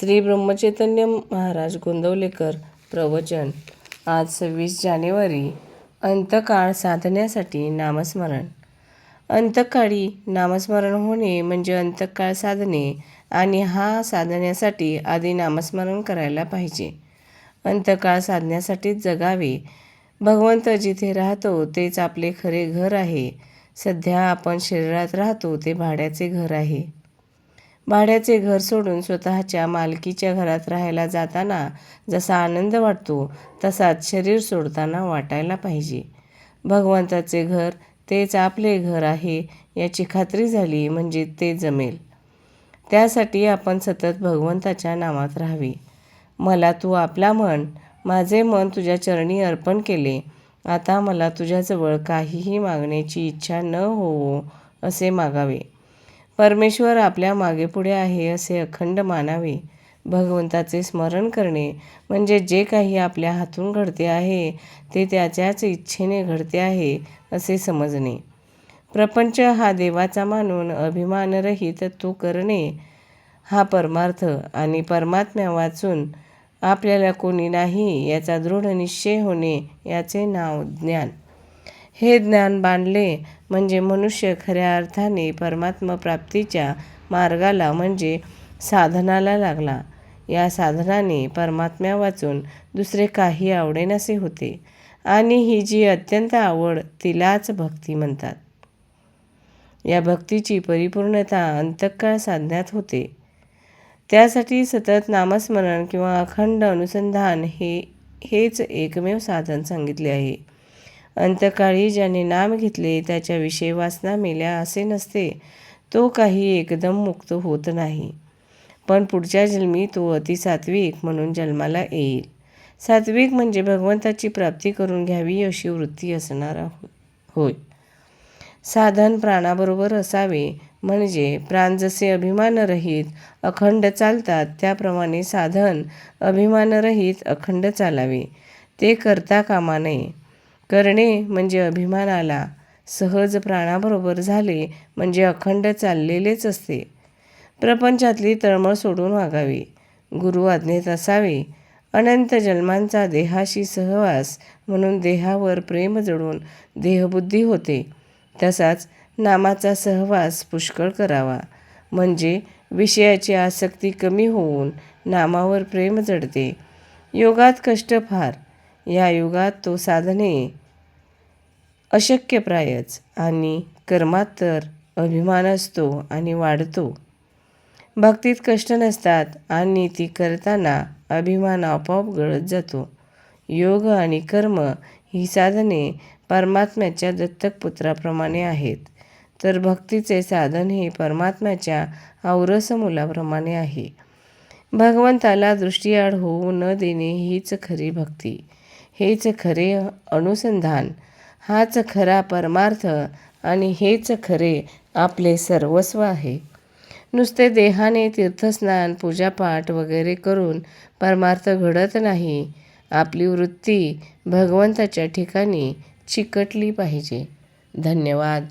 श्री ब्रह्मचैतन्य महाराज गोंदवलेकर प्रवचन. आज सव्वीस जानेवारी. अंतकाळ साधण्यासाठी नामस्मरण. अंतकाळी नामस्मरण होणे म्हणजे अंतकाळ साधणे आणि हा साधण्यासाठी आधी नामस्मरण करायला पाहिजे. अंतकाळ साधण्यासाठी जगावे. भगवंत जिथे राहतो तेच आपले खरे घर आहे. सध्या आपण शरीरात राहतो ते भाड्याचे घर आहे. भाड्याचे घर सोडून स्वतःच्या मालकीच्या घरात राहायला जाताना जसा आनंद वाटतो तसाच शरीर सोडताना वाटायला पाहिजे. भगवंताचे घर तेच आपले घर आहे याची खात्री झाली म्हणजे ते जमेल. त्यासाठी आपण सतत भगवंताच्या नामात राहावे. मला तू आपला मन माझे मन तुझ्या चरणी अर्पण केले. आता मला तुझ्याजवळ काहीही मागण्याची इच्छा न होवो असे मागावे. परमेश्वर आपल्या मागेपुढे आहे असे अखंड मानावे. भगवंताचे स्मरण करणे म्हणजे जे काही आपल्या हातून घडते आहे ते त्याच्याच इच्छेने घडते आहे असे समजणे. प्रपंच हा देवाचा मानून अभिमानरहित तो करणे. हा परमार्थ आणि परमात्म्या वाचून आपल्याला कोणी नाही याचा दृढ निश्चय होणे याचे नाव ज्ञान. हे ज्ञान बांधले म्हणजे मनुष्य खऱ्या अर्थाने परमात्मप्राप्तीच्या मार्गाला म्हणजे साधनाला लागला. या साधनाने परमात्म्या वाचून दुसरे काही आवडेनसे होते आणि ही जी अत्यंत आवड तिलाच भक्ती म्हणतात. या भक्तीची परिपूर्णता अंतकाळ साधण्यात होते. त्यासाठी सतत नामस्मरण किंवा अखंड अनुसंधान हे हेच एकमेव साधन सांगितले आहे. अंतकाळी ज्याने नाम घेतले त्याच्याविषयी वासना मेल्या असे नसते. तो काही एकदम मुक्त होत नाही. पण पुढच्या जन्मी तो अतिसात्विक म्हणून जन्माला येईल. सात्विक म्हणजे भगवंताची प्राप्ती करून घ्यावी अशी वृत्ती असणारा होय. साधन प्राणाबरोबर असावे म्हणजे प्राण जसे अभिमानरहित अखंड चालतात त्याप्रमाणे साधन अभिमानरहित अखंड चालावे. ते करता कामा नये. करणे म्हणजे अभिमानाला. सहज प्राणाबरोबर झाले म्हणजे अखंड चाललेलेच असते. प्रपंचातली तळमळ सोडून वागावी. गुरु आज्ञेत असावे. अनंत जन्मांचा देहाशी सहवास म्हणून देहावर प्रेम जडून देहबुद्धी होते. तसाच नामाचा सहवास पुष्कळ करावा. म्हणजे विषयाची आसक्ती कमी होऊन नामावर प्रेम जडते. योगात कष्ट फार. या युगात तो साधने अशक्यप्रायच आणि कर्मात तर अभिमान असतो आणि वाढतो. भक्तीत कष्ट नसतात आणि ती करताना अभिमान आपोआप गळत जातो. योग आणि कर्म ही साधने परमात्म्याच्या दत्तक पुत्राप्रमाणे आहेत. तर भक्तीचे साधन हे परमात्म्याच्या औरस मुलाप्रमाणे आहे. भगवंताला दृष्टीआड होऊ न देणे हीच खरी भक्ती. हेच खरे अनुसंधान. हाच खरा परमार्थ आणि हेच खरे आपले सर्वस्व आहे. नुसते देहाने तीर्थस्नान पूजापाठ वगैरे करून परमार्थ घडत नाही. आपली वृत्ती भगवंताच्या ठिकाणी चिकटली पाहिजे. धन्यवाद.